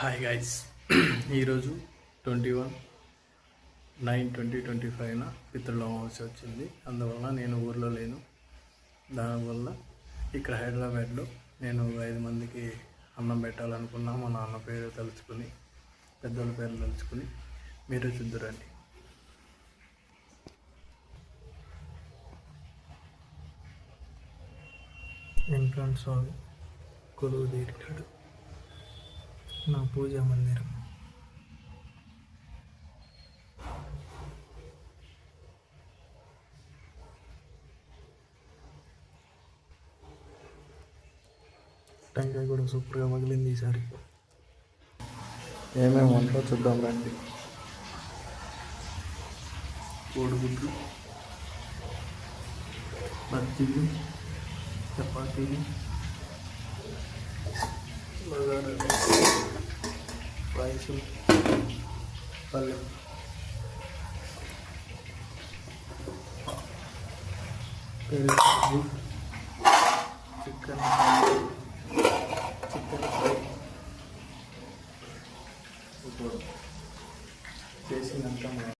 Hi guys ఈరోజు twenty one nine twenty twenty ఫైవ్న పితృల అమావాస్య వచ్చింది. అందువల్ల నేను ఊర్లో లేను. దానివల్ల ఇక్కడ హైదరాబాద్లో నేను ఒక ఐదు మందికి అన్నం పెట్టాలనుకున్నా. మా నాన్న పేరు తలుచుకుని పెద్దల పేరు తలుచుకుని మీరు చూద్దురండి వెంకట స్వామి కొలువు తీరినాడు నా పూజా మందిరం. టెంకాయ కూడా సూపర్గా మగిలింది ఈసారి. ఏమేమి వంట చూద్దాం రండి. కోడిగుడ్లు బజ్జీలు చపాతీలు బగారా పాయసం పల్లెం. పెరుగు చికెన్ చికెన్ ఫ్రై. చేసినంత మనం